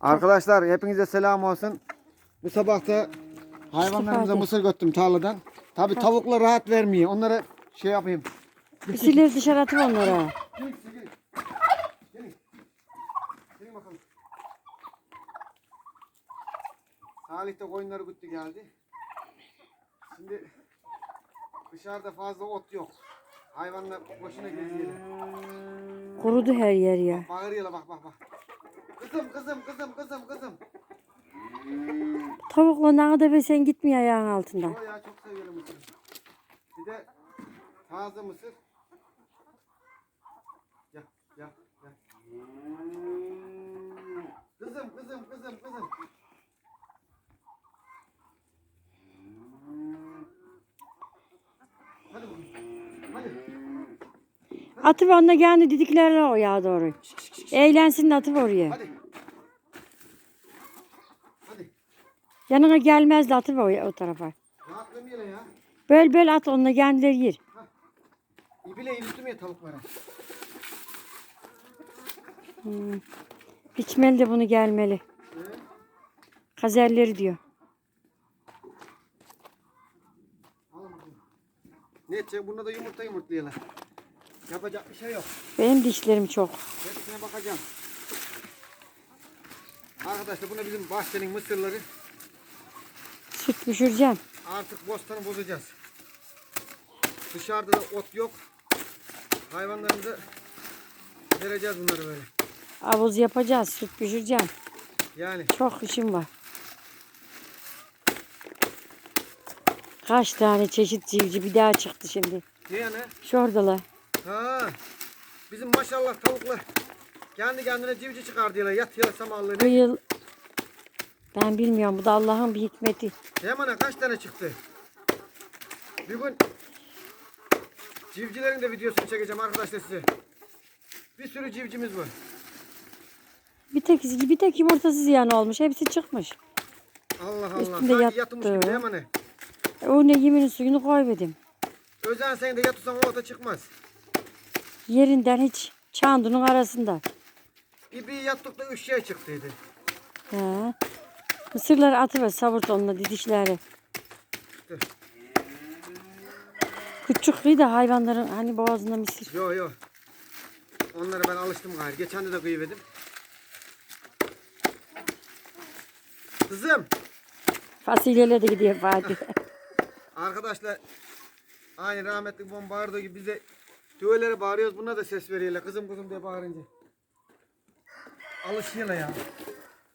Arkadaşlar hepinize selam olsun. Bu sabah da hayvanlarımıza mısır götürdüm tarladan. Tabi tavuklar rahat vermiyor. Onlara şey yapayım. Mısırları dışarı atın onlara. Salih de koyunları güttü geldi. Şimdi dışarıda fazla ot yok. Hayvanlar boşuna geziyor. Kurudu her yer ya. Bağırıyorlar bak bak bak. Kızım kızım kızım kızım kızım. Tavukla kadar be sen gitmiyor ayağın altından. O ya çok seviyorum mısırı. Bir de taze mısır. Gel gel gel. Kızım kızım kızım kızım. Hadi. Hadi. Atıp onunla kendi didiklerle o yağa doğru. Eğlensin de atıp oraya. Hadi. Yanına gelmez de atıp o, o tarafa. Rahatlamayla ya. Böl böl at onunla kendileri yer. İbiyle iliştirmiyor tavuklara. Biçmeli de bunu gelmeli. Evet. Kazerleri diyor. Ne edecek? Bunda da yumurta yumurtlayalım. Yapacak bir şey yok. Benim dişlerim çok. Hepsine bakacağım. Arkadaşlar buna bizim bahçenin mısırları Süt pişireceğim. artık bostanı bozacağız. Dışarıda da ot yok. Hayvanlarımıza vereceğiz bunları böyle. Avuz yapacağız. Süt pişireceğim. Yani Çok işim var. Kaç tane çeşit civciv bir daha çıktı şimdi. ne yani? Şuradalar. Ha. Bizim maşallah tavuklar kendi kendine civciv çıkar diyorlar. Yat ya Bu samallığını. yıl ben bilmiyorum bu da Allah'ın bir hikmeti. Hemen kaç tane çıktı? Bir gün civcilerin de videosunu çekeceğim arkadaşlar size. Bir sürü civcimiz var. Bir tek bir tek yumurtası ziyan olmuş. Hepsi çıkmış. Allah Allah. Üstünde Sanki yattı. yatmış gibi değil mi? E, O ne yeminin suyunu koymadım. Özen sen de yatırsan orada çıkmaz. Yerinden hiç çandunun arasında. Bir, bir yattıkta üç şey çıktıydı. He. Mısırları atıver savurt onunla didişleri. Küçük kıyı da hayvanların hani boğazında mısır. Yo yo. Onlara ben alıştım gayrı. Geçen de de kıyıverdim. Kızım. Fasulyeyle de gidiyor Fatih. Arkadaşlar aynı rahmetli bağırdığı gibi bize düğelere bağırıyoruz. Buna da ses veriyorlar. Kızım kızım diye bağırınca. Alışıyorlar ya.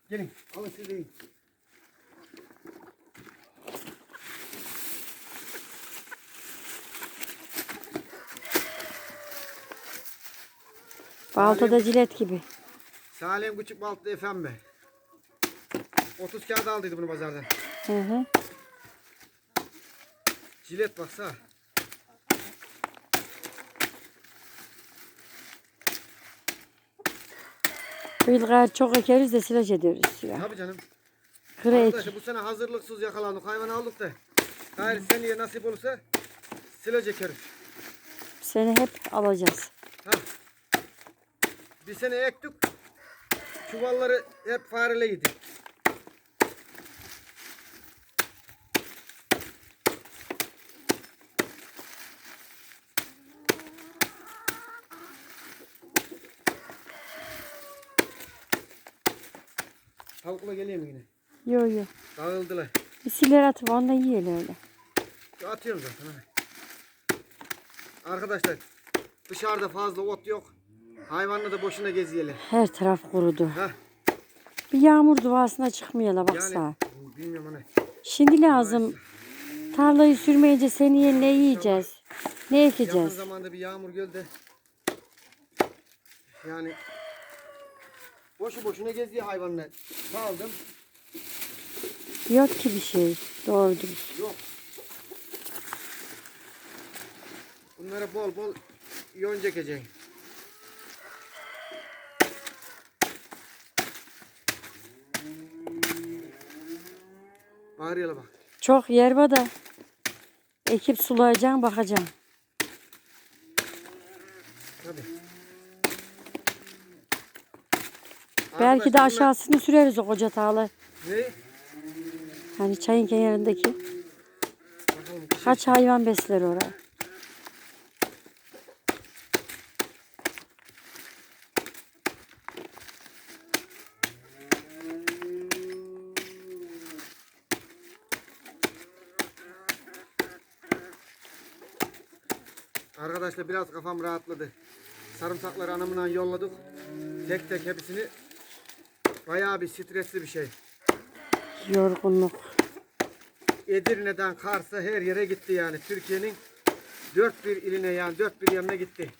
Gelin alışıyorlar. Baltada cilet gibi. Salim Küçük Baltlı Efem be. 30 kağıt aldıydı bunu pazardan. Hı hı. Cilet baksa. Bu yıl gayrı çok ekeriz de silaj ediyoruz. Ya. Tabii canım. Kırı. Arkadaşlar bu sene hazırlıksız yakalandık. Hayvan aldık da. Gayrı seneye nasip olursa silaj ekeriz. Seni hep alacağız. Ha. Bir sene ektik. Çuvalları hep fareleydi. Tavukla geleyim mi yine? Yo yo. Dağıldılar. Bir siler atıp onu da yiyelim öyle. Atıyorum zaten. Arkadaşlar dışarıda fazla ot yok. Hayvanla da boşuna geziyelim. Her taraf kurudu. Heh. Bir yağmur duasına çıkmayala baksana. Yani bilmiyorum hani. Şimdi lazım. Tarlayı sürmeyince seneye ne yiyeceğiz? Ne Yakın ekeceğiz? zamanda bir yağmur geldi. Yani boşu boşuna geziyor hayvanlar. Saldım. Yok ki bir şey. Doğru dürüst. Yok. Bunlara bol bol yön çekeceksin. Bağırıyorlar bak. Çok yer var da ekip sulayacağım bakacağım. Tabii. Belki de aşağısını süreriz o koca tağla. Ne? Hani çayın kenarındaki. Bakalım. Kaç hayvan besler oraya. Arkadaşlar biraz kafam rahatladı. Sarımsakları anamından yolladık. Tek tek hepsini. Bayağı bir stresli bir şey. Yorgunluk. Edirne'den Kars'a her yere gitti yani. Türkiye'nin dört bir iline yani dört bir yanına gitti.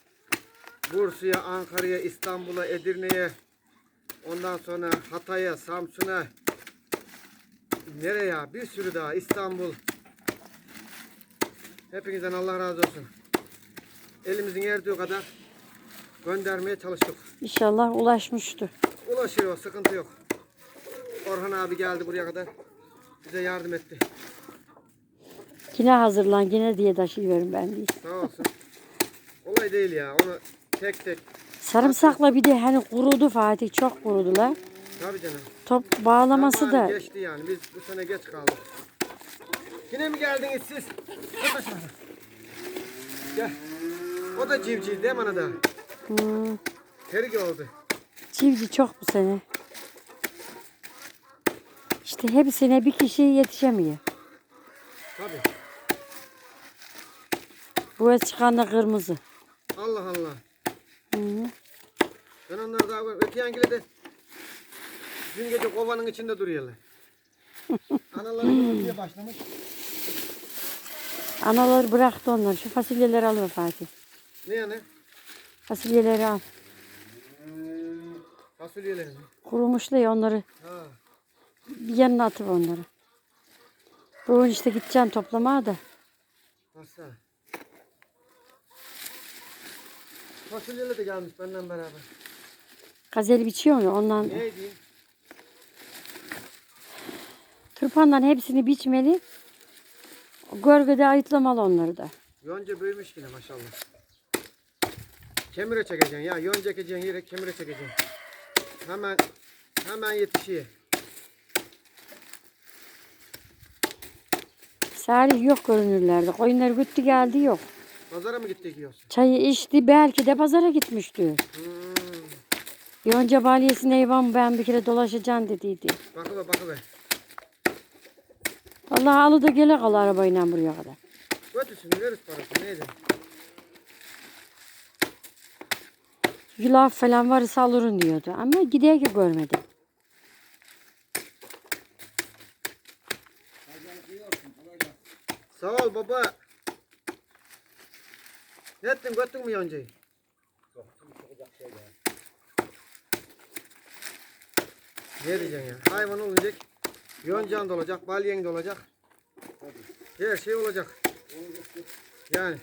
Bursa'ya, Ankara'ya, İstanbul'a, Edirne'ye, ondan sonra Hatay'a, Samsun'a, nereye? Bir sürü daha. İstanbul. Hepinizden Allah razı olsun. Elimizin erdiği kadar göndermeye çalıştık. İnşallah ulaşmıştır. Ulaşıyor, sıkıntı yok. Orhan abi geldi buraya kadar. Bize yardım etti. Yine hazırlan yine diye taşıyorum ben değil. Sağ olsun. Olay değil ya. Onu tek tek. Sarımsakla bir de hani kurudu Fatih çok kurudular. Tabii canım. Top bağlaması Zamanı da geçti yani. Biz bu sene geç kaldık. Yine mi geldiniz siz? Gel. O da civciv değil mi ana da? hmm, Tergi oldu. civciv çok bu sene. İşte hepsine bir kişi yetişemiyor. Tabii. Bu çıkan da kırmızı. Allah Allah. Hı. Ben onları daha öte yangile de dün gece kovanın içinde duruyorlar. Anaları başlamış. Anaları bıraktı onlar. Şu fasulyeleri al be Fatih. Ne yani? Fasulyeleri al. Fasulyeleri mi? Kurumuşlu ya onları. Ha. Bir yanına atıp onları. Bugün işte gideceğim toplamaya da. Nasıl? Fasulyeler de gelmiş benden beraber. Gazeli biçiyor ya ondan. Ne diyeyim? Tırpandan hepsini biçmeli. Gölgede ayıtlamalı onları da. Yonca büyümüş yine maşallah. Kemire çekeceksin ya. Yonca ekeceksin yere kemire çekeceksin. Hemen hemen yetişiyor. Salih yok görünürlerde. Koyunları güttü geldi yok. Pazara mı gittik yiyorsun? Çayı içti belki de pazara gitmişti. Hmm. Yonca balyesine eyvan ben bir kere dolaşacağım dediydi. Bakıver bakıver. Vallahi alı da gele kal arabayla buraya kadar. Götürsün veririz parasını neydi? Yulaf falan varsa alırım diyordu. Ama gidiyor ki görmedim. Sağ ol baba. Ne ettin göttün mü yoncayı? Ne diyeceksin ya? Hayvan olacak. Yoncan da olacak, balyen de olacak. Her şey olacak. Yani.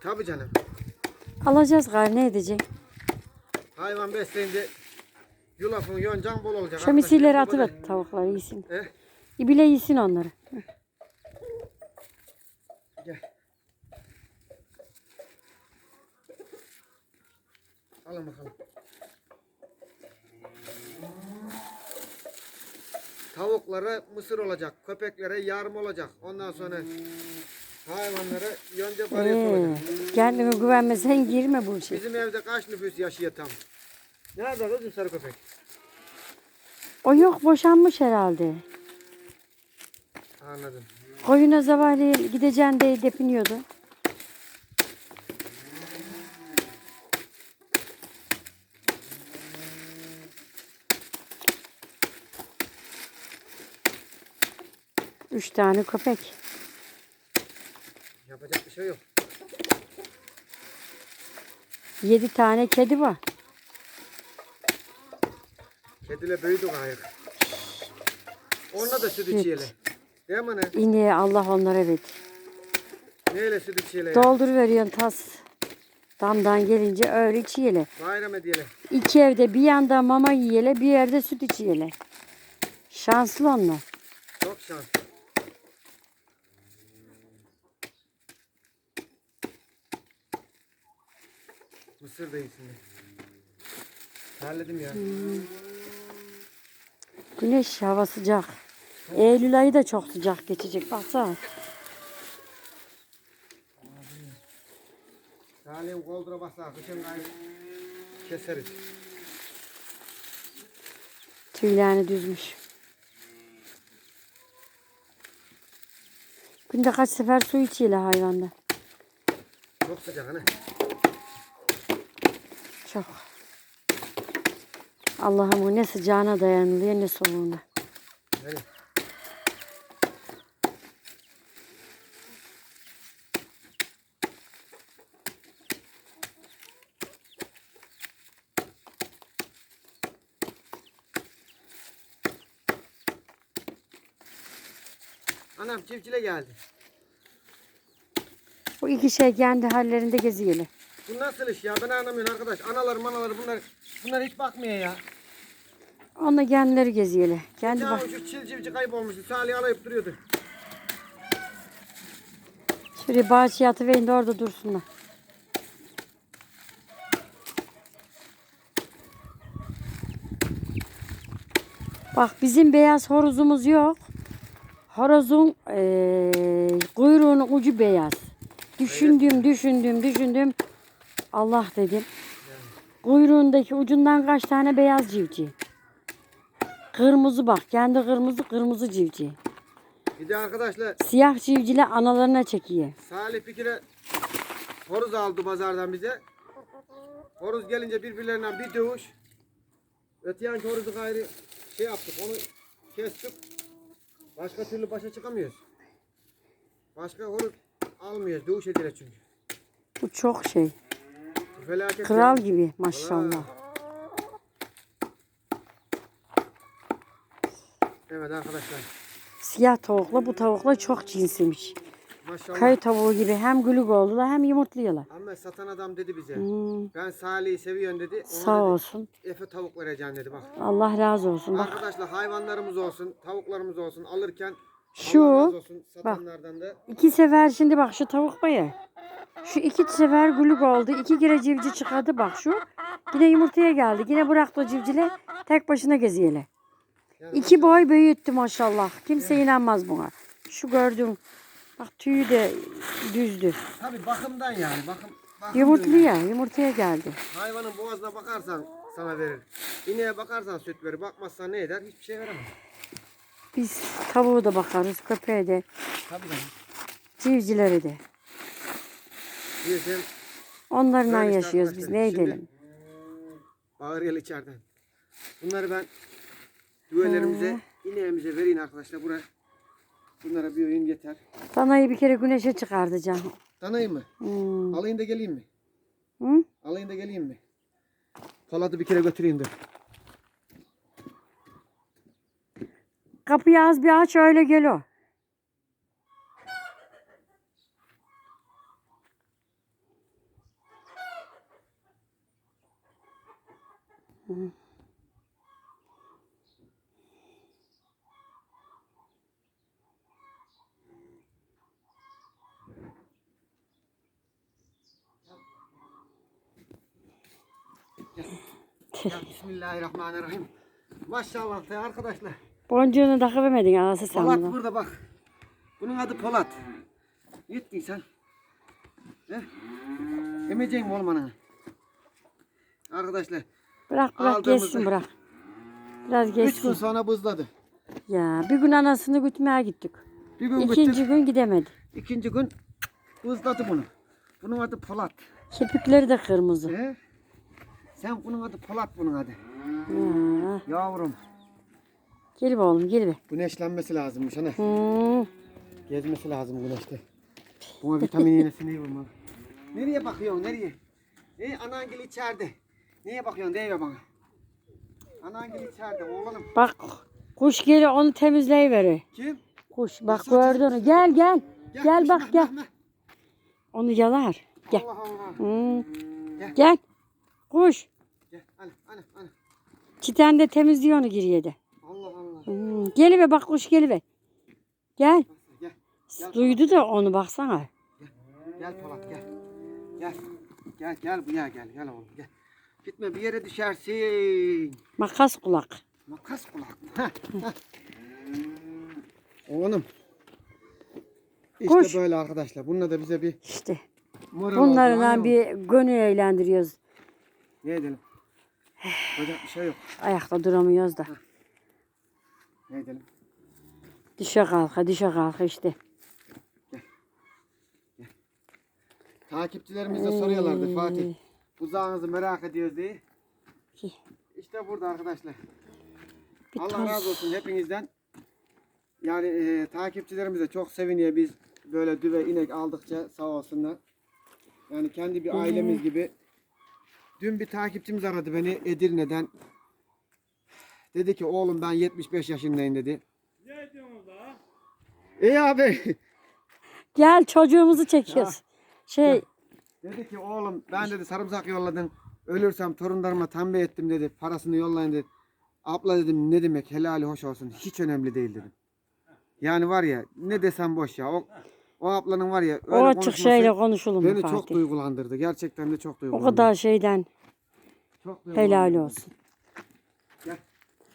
Tabii canım. Alacağız gari ne edecek? Hayvan besleyince yulafın yoncan bol olacak. Arkadaşlar, atıver tavuklar yesin. Eh, İbile yesin onları. gel. Alın bakalım. Tavuklara mısır olacak, köpeklere yarım olacak. Ondan sonra hayvanlara balyası Ee, olacak. kendine güvenmesen girme bu işe. Bizim evde kaç nüfus yaşıyor tam? Nerede kızım sarı köpek? O yok boşanmış herhalde. Anladım. Koyuna zavali gideceğin diye depiniyordu. Üç tane köpek. Yapacak bir şey yok. Yedi tane kedi var. Kediyle büyüdük ayık. Onunla da süt Süt. içiyelim. Değil mi ne? İneğe Allah onlara ver. Neyle süt içiyelim? Doldur veriyorsun tas. Damdan gelince öyle içiyeler. Bayram ediyelim. İki evde bir yanda mama yiyele bir yerde süt içiyeler. Şanslı onlar. Çok şanslı. Mısır da iyisinde. Terledim ya. Güneş hava sıcak. Eylül ayı da çok sıcak geçecek. Baksana. Salim koldura basa kışın gayrı keseriz. Tüylerini düzmüş. Günde kaç sefer su içiyor hayvanda. Çok sıcak hani. Çok. Allah'ım bu ne sıcağına dayanılıyor ne soğuğuna. Yani Anam çiftçile geldi. Bu iki şey kendi hallerinde geziyorlar. Bu nasıl iş ya? Ben anlamıyorum arkadaş. Analar manalar bunlar bunlar hiç bakmıyor ya. Onunla kendileri geziyorlar. Kendi Ya bak. şu çilcivci kaybolmuştu. Salih alayıp duruyordu. Şuraya bahçeye atıverin de orada dursunlar. Bak bizim beyaz horozumuz yok. Horozun eee kuyruğunun ucu beyaz. Düşündüm, düşündüm, düşündüm. Allah dedim. Kuyruğundaki ucundan kaç tane beyaz civciv. Kırmızı bak. Kendi kırmızı kırmızı civciv. Bir de arkadaşlar Siyah civcivler analarına çekiyor. Salih bir kere horoz aldı pazardan bize. Horoz gelince birbirlerinden bir dövüş. Öte yanki horozu gayrı şey yaptık onu kestik. Başka türlü başa çıkamıyoruz. Başka horoz almıyoruz. Dövüş edilir çünkü. Bu çok şey. Felaket. Kral ya. gibi maşallah. Evet arkadaşlar. Siyah tavukla bu tavukla çok cinsiymiş. Maşallah. Köy tavuğu gibi hem gülük oldular hem yumurtluyorlar. Ama satan adam dedi bize. Hmm, Ben Salih'i seviyorum dedi. Ona sağ dedi, olsun. Efe tavuk vereceğim dedi bak. Allah razı olsun. Bak Arkadaşlar hayvanlarımız olsun, tavuklarımız olsun alırken Şu, olsun satanlardan da. iki sefer şimdi bak şu tavuk baya. Şu iki sefer gülük oldu. iki kere civciv çıkardı bak şu. Yine yumurtaya geldi. Yine bıraktı o civcile. Tek başına geziyeler. Yani İki boy büyüttü maşallah. Kimse inanmaz buna. Şu gördüğün bak tüyü de düzdü. Tabii bakımdan yani. Bakım, bakım Yumurtluya, yumurtaya geldi. Hayvanın boğazına bakarsan sana verir. İneğe bakarsan süt verir. Bakmazsan ne eder? Hiçbir şey veremez. Biz tavuğu da bakarız, köpeğe de, Tabii canım. civcivlere de. Onlarla yaşıyoruz biz. Ne edelim? bağır gel içeriden. Bunları ben düvelerimize, ineğimize vereyim arkadaşlar. Buraya. Bunlara bir öğün yeter. Danayı bir kere güneşe çıkartacağım. Tanıyım mı? Hmm. Alayım da geleyim mi? Hı? Alayım da geleyim mi? Polat'ı bir kere götüreyim dur. Kapıyı az bir aç öyle gel o. Ya Bismillahirrahmanirrahim. Maşallah ya arkadaşlar. Boncuğunu takıvermedin anası sen Polat buna. burada bak. Bunun adı Polat. Gittin sen. He? Emeceğim ananı? Arkadaşlar Bırak bırak geçsin bırak. Biraz üç gün geçsin. sonra bızladı. Ya bir gün anasını gütmeye gittik. Bir gün İkinci gittik. gün gidemedi. ikinci gün bızladı bunu. Bunun adı Polat. Kirpikleri de kırmızı. He? Sen bunun adı Polat bunun adı. Ya. Yavrum. Gel be oğlum gel be. Güneşlenmesi lazımmış ana. Hmm. Gezmesi lazım güneşte. Buna vitamin iğnesi ne bulmalı? Nereye bakıyorsun nereye? E anangil içeride. Neye bakıyorsun değil bana. Anangil içeride oğlum. Bak kuş geliyor onu temizleyiverir. Kim? Kuş bak gördün? Gel gel. Gel kızım, bak gel. Onu yalar. Gel. Allah Allah. Hmm. Gel. Gel. Kuş. Gel. Ana ana ana. Çiten de temizliyor onu giriye de. Allah Allah. Hmm. Geliver bak kuş geliver. Gel. Gel. Gel. Duydu da onu baksana. Gel Polat gel. Gel. gel gel buraya gel gel oğlum gel. Gitme bir yere düşersin. Makas kulak. Makas kulak mı? Heh, heh. Oğlum. İşte Koş. böyle arkadaşlar. Bununla da bize bir İşte. moral Bunlarla bir gönül eğlendiriyoruz. Ne edelim? Yapacak bir şey yok. Ayakta duramıyoruz da. Ne edelim? Düşe kalka düşe kalka işte. Takipçilerimiz de soruyorlardı Ee, Fatih. Uzağınızı merak ediyoruz diye. İşte burada arkadaşlar. Bir Allah toz. razı olsun hepinizden. Yani e, takipçilerimiz de çok seviniyor biz böyle düve inek aldıkça sağ olsunlar. Yani kendi bir ailemiz gibi. Dün bir takipçimiz aradı beni Edirne'den. Dedi ki oğlum ben 75 yaşındayım dedi. Ne diyorsunuz daha? İyi abi. Gel çocuğumuzu çekiyoruz. Şey dedi ki oğlum ben dedi sarımsak yolladın. Ölürsem torunlarıma tembih ettim dedi. Parasını yollayın dedi. Abla dedim ne demek helali hoş olsun. Hiç önemli değil dedim. Yani var ya ne desem boş ya. O, o ablanın var ya öyle o açık şeyle konuşulur beni çok Fatih? duygulandırdı. Gerçekten de çok O duygulandırdı. kadar şeyden Çok helal olsun. Gel.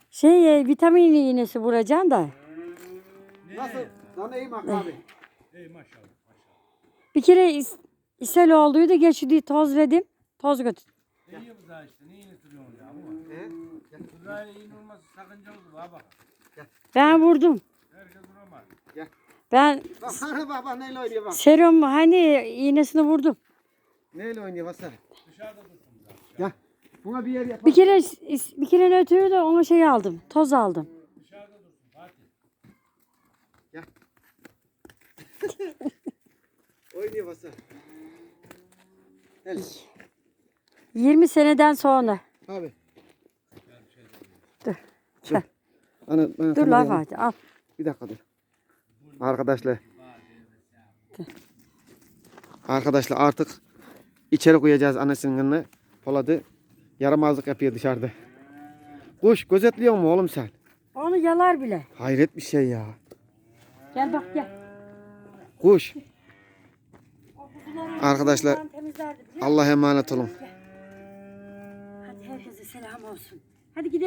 Şey e, vitamin iğnesi vuracaksın da. Nasıl? Sana iyi bak abi. Ey maşallah maşallah. Bir kere is, ishal olduydu geçti toz verdim. Toz götür. İyi bu da işte. Niye duruyorsun ya? Bu He? İyi olması sakınca oldu. Ha bak. Ben vurdum. Herkes vuramaz. Ben Bak bak bak bak neyle oynuyor bak. serum hani iğnesini vurdum. Neyle oynuyor bak sen. Dışarıda dursun. Gel. Buna bir yer yapalım. Bir kere bir kere ötürü de ona şey aldım. Toz aldım. Dışarıda dursun Fatih. Oynuyor bak sen. Gel. 20 seneden sonra. Abi. Dur. Dur. Ana, ben Dur kamerayı la alayım. Fatih al. Bir dakika dur. Arkadaşlar. Arkadaşlar artık içeri koyacağız annesinin yanına. Poladı yaramazlık yapıyor dışarıda. Kuş gözetliyor mu oğlum sen? Onu yalar bile. Hayret bir şey ya. Gel bak gel. Kuş. Arkadaşlar? Allah'a emanet olun. Hadi herkese selam olsun. Hadi gidelim.